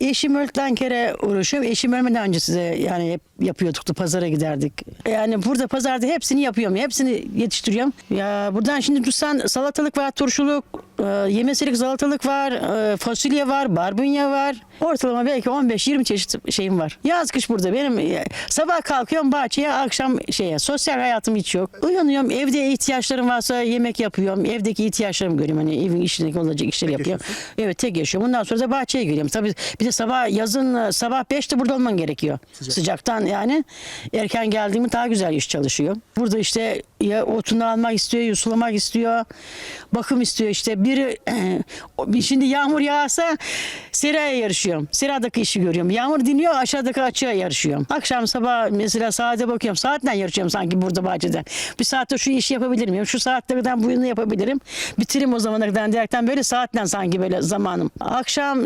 Eşim öldükten kere uğraşıyorum. Eşim ölmeden önce size yani hep yapıyorduk da pazara giderdik. Yani burada pazarda hepsini yapıyorum. Hepsini yetiştiriyorum. Ya buradan şimdi tutsan salatalık var, turşuluk, e, yemeselik salatalık var, e, fasulye var, barbunya var. Ortalama belki 15-20 çeşit şeyim var. Yaz kış burada benim e, sabah kalkıyorum bahçeye, akşam şeye. Sosyal hayatım hiç yok. Uyanıyorum evde ihtiyaçlarım varsa yemek yapıyorum. Evdeki ihtiyaçlarımı görüyorum. Hani evin içindeki olacak işleri yapıyorum. Evet tek yaşıyorum. Ondan sonra da bahçeye giriyorum. Tabii bir de sabah yazın e, sabah 5'te burada olman gerekiyor. Sıcaktan yani erken geldiğimi daha güzel iş çalışıyor. Burada işte ya otunu almak istiyor, ya sulamak istiyor, bakım istiyor işte. Biri bir şimdi yağmur yağsa seraya yarışıyorum. Seradaki işi görüyorum. Yağmur dinliyor aşağıdaki açığa yarışıyorum. Akşam sabah mesela saate bakıyorum. Saatten yarışıyorum sanki burada bahçeden. Bir saatte şu işi yapabilir miyim? Şu saatte kadar bunu yapabilirim. Bitiririm o zamana kadar diyerekten böyle saatten sanki böyle zamanım. Akşam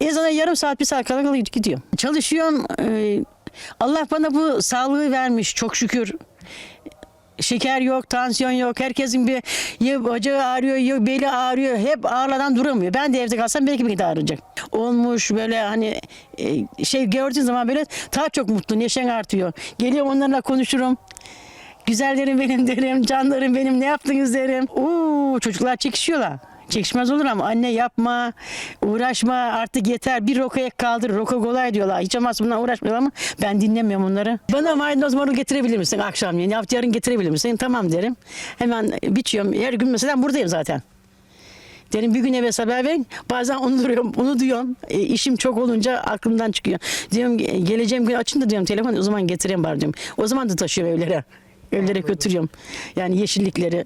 ezana yarım saat bir saat kala gidiyor. Çalışıyorum. Ee, Allah bana bu sağlığı vermiş çok şükür. Şeker yok, tansiyon yok. Herkesin bir ya bacağı ağrıyor, ya beli ağrıyor. Hep ağrıdan duramıyor. Ben de evde kalsam belki bir de ağrıyacak. Olmuş böyle hani e, şey gördüğün zaman böyle daha çok mutlu, neşen artıyor. Geliyorum onlarla konuşurum. Güzellerim benim derim, canlarım benim ne yaptınız derim. Oo, çocuklar çekişiyorlar. Çekişmez olur ama anne yapma, uğraşma artık yeter. Bir rokaya kaldır, roka kolay diyorlar. Hiç olmazsa bundan uğraşmıyorlar ama ben dinlemiyorum onları. Bana maydanoz marul getirebilir misin akşamleyin? Yahut yarın getirebilir misin? Tamam derim. Hemen biçiyorum. Her gün mesela buradayım zaten. Derim bir gün eve haber verin. Bazen unutuyorum, onu diyorum. E, işim çok olunca aklımdan çıkıyor. Diyorum "Ge- geleceğim gün açın da diyorum telefon o zaman getireyim bari diyorum. O zaman da taşıyorum evlere. Evlere götürüyorum. Yani yeşillikleri.